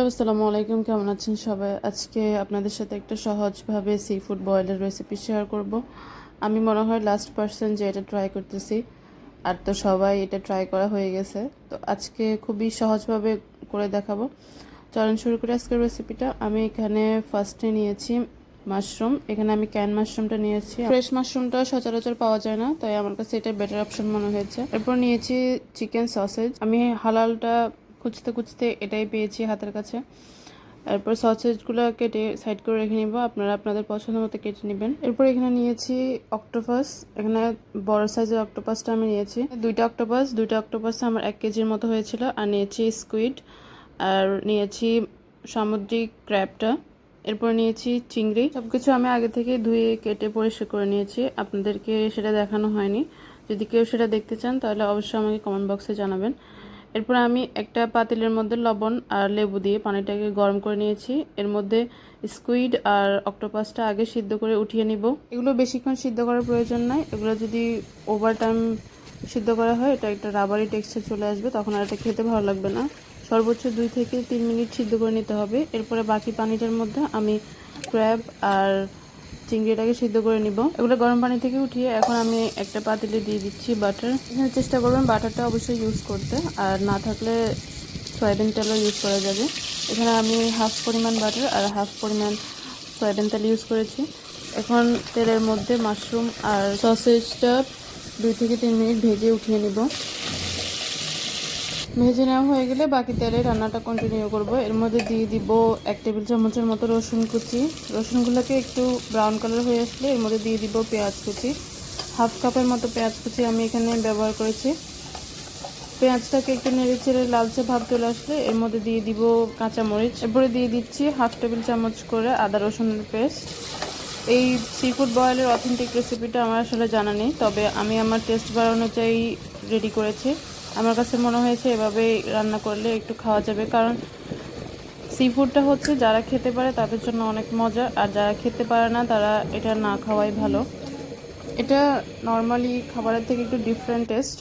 Hello, আসসালামু আলাইকুম। কেমন আছেন সবাই? আজকে আপনাদের সাথে একটা সহজভাবে সি ফুড বয়েলের রেসিপি শেয়ার করব। আমি মনে হয় লাস্ট পার্সন যে এটা ট্রাই করতেছি। আর তো সবাই এটা ট্রাই করা হয়ে গেছে। তো আজকে খুবই সহজভাবে করে দেখাবো। চলন শুরু করে আজকের রেসিপিটা আমি এখানে ফার্স্টে নিয়েছি মাশরুম এখানে আমি ক্যান মাশরুমটা নিয়েছি। ফ্রেশ মাশরুমটা সচরাচর পাওয়া যায় না, তাই আমার কাছে এটা বেটার অপশন মনে হয়েছে। এরপর নিয়েছি চিকেন সসেজ আমি হালালটা খুঁজতে খুঁজতে এটাই পেয়েছি হাতের কাছে। এরপর সসেজগুলো কেটে সাইড করে রেখে নিব। আপনারা আপনাদের পছন্দ মতো কেটে নেবেন। এরপর এখানে নিয়েছি অক্টোপাস এখানে বড় সাইজের অক্টোপাসটা আমি নিয়েছি। দুইটা অক্টোপাস দুইটা অক্টোপাস আমার এক কেজির মতো হয়েছিল। আর নিয়েছি স্কুইড আর নিয়েছি সামুদ্রিক ক্র্যাবটা এরপর নিয়েছি চিংড়ি। সব কিছু আমি আগে থেকে ধুয়ে কেটে পরিষ্কার করে নিয়েছি। আপনাদেরকে সেটা দেখানো হয়নি। যদি কেউ সেটা দেখতে চান, তাহলে অবশ্যই আমাকে কমেন্ট বক্সে জানাবেন। এরপর আমি একটা পাতিলের মধ্যে লবণ আর লেবু দিয়ে পানিটাকে গরম করে নিয়েছি। এর মধ্যে স্কুইড আর অক্টোপাসটা আগে সিদ্ধ করে উঠিয়ে নিব। এগুলো বেশিক্ষণ সিদ্ধ করার প্রয়োজন নাই। এগুলো যদি ওভার টাইম সিদ্ধ করা হয়, এটা একটা রাবারি টেক্সচার চলে আসবে, তখন আর এটা খেতে ভালো লাগবে না। সর্বোচ্চ দুই থেকে তিন মিনিট সিদ্ধ করে নিতে হবে। এরপরে বাকি পানিটার মধ্যে আমি ক্র্যাব আর চিংড়িটাকে সিদ্ধ করে নিব। এগুলো গরম পানি থেকে উঠিয়ে এখন আমি একটা পাতিলে দিয়ে দিচ্ছি বাটার। এখানে চেষ্টা করবেন বাটারটা অবশ্যই ইউজ করতে, আর না থাকলে সয়াবিন তেলও ইউজ করা যাবে। এখানে আমি হাফ পরিমাণ বাটার আর হাফ পরিমাণ সয়াবিন তেল ইউজ করেছি। এখন তেলের মধ্যে মাশরুম আর সসেজটা দুই থেকে তিন মিনিট ভেজে উঠিয়ে নিব। ভেজে নেওয়া হয়ে গেলে বাকি তেলে রান্নাটা কন্টিনিউ করব। এর মধ্যে দিয়ে দিব এক টেবিল চামচের মতো রসুন কুচি। রসুনগুলোকে একটু ব্রাউন কালার হয়ে আসলে এর মধ্যে দিয়ে দিব পেঁয়াজ কুচি। হাফ কাপের মতো পেঁয়াজ কুচি আমি এখানে ব্যবহার করেছি। পেঁয়াজটাকে একটু নেড়ে চেড়ে লালচে ভাব চলে আসলে এর মধ্যে দিয়ে দিব কাঁচামরিচ। এরপরে দিয়ে দিচ্ছি হাফ টেবিল চামচ করে আদা রসুনের পেস্ট। এই সি ফুড বয়েলের অথেন্টিক রেসিপিটা আমার আসলে জানা নেই, তবে আমি আমার টেস্ট বার অনুযায়ী রেডি করেছি। আমার কাছে মনে হয়েছে এভাবে রান্না করলে একটু খাওয়া যাবে। কারণ সি ফুডটা হচ্ছে যারা খেতে পারে তাদের জন্য অনেক মজা, আর যারা খেতে পারে না তারা এটা না খাওয়াই ভালো। এটা নর্মালি খাবারের থেকে একটু ডিফারেন্ট টেস্ট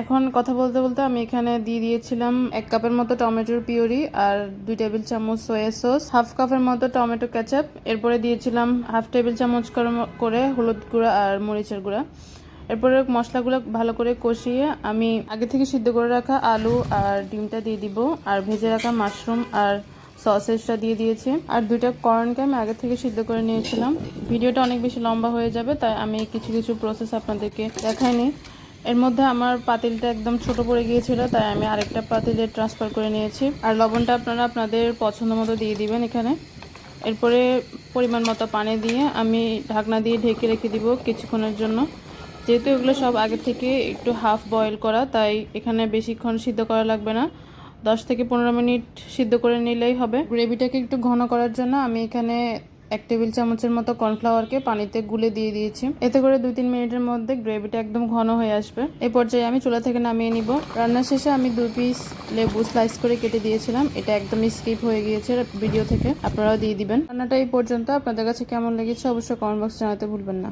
এখন কথা বলতে বলতে আমি এখানে দিয়ে দিয়েছিলাম এক কাপের মতো টমেটোর পিউরি আর দুই টেবিল চামচ সয়া সস হাফ কাপের মতো টমেটো ক্যাচাপ এরপরে দিয়েছিলাম হাফ টেবিল চামচ করে হলুদ গুঁড়া আর মরিচের গুঁড়া। এরপরে মশলাগুলো ভালো করে কষিয়ে আমি আগে থেকে সিদ্ধ করে রাখা আলু আর ডিমটা দিয়ে দিব আর ভেজে রাখা মাশরুম আর সসেজটা দিয়ে দিয়েছি। আর দুইটা কর্নকে আমি আগে থেকে সিদ্ধ করে নিয়েছিলাম। ভিডিওটা অনেক বেশি লম্বা হয়ে যাবে, তাই আমি কিছু কিছু প্রসেস আপনাদেরকে দেখাইনি। এর মধ্যে আমার পাতিলটা একদম ছোট পড়ে গিয়েছিল, তাই আমি আরেকটা পাতিলে ট্রান্সফার করে নিয়েছি। আর লবণটা আপনারা আপনাদের পছন্দ মতো দিয়ে দিবেন এখানে। এরপরে পরিমাণ মতো পানি দিয়ে আমি ঢাকনা দিয়ে ঢেকে রেখে দিব কিছুক্ষণের জন্য। যেহেতু এগুলো সব আগে থেকে একটু হাফ বয়েল করা, তাই এখানে বেশিক্ষণ সিদ্ধ করা লাগবে না। দশ থেকে পনেরো মিনিট সিদ্ধ করে নিলেই হবে। গ্রেভিটাকে একটু ঘন করার জন্য আমি এখানে এক টেবিল চামচের মতো কর্নফ্লাওয়ারকে পানিতে গুলে দিয়ে দিয়েছি। এতে করে দুই তিন মিনিটের মধ্যে গ্রেভিটা একদম ঘন হয়ে আসবে। এই পর্যায়ে আমি চুলা থেকে নামিয়ে নিব। রান্নার শেষে আমি দুই পিস লেবু স্লাইস করে কেটে দিয়েছিলাম। এটা একদমই স্কিপ হয়ে গিয়েছে ভিডিও থেকে। আপনারাও দিয়ে দিবেন। রান্নাটা এই পর্যন্ত। আপনাদের কাছে কেমন লেগেছে অবশ্যই কমেন্ট বক্সে জানাতে ভুলবেন না।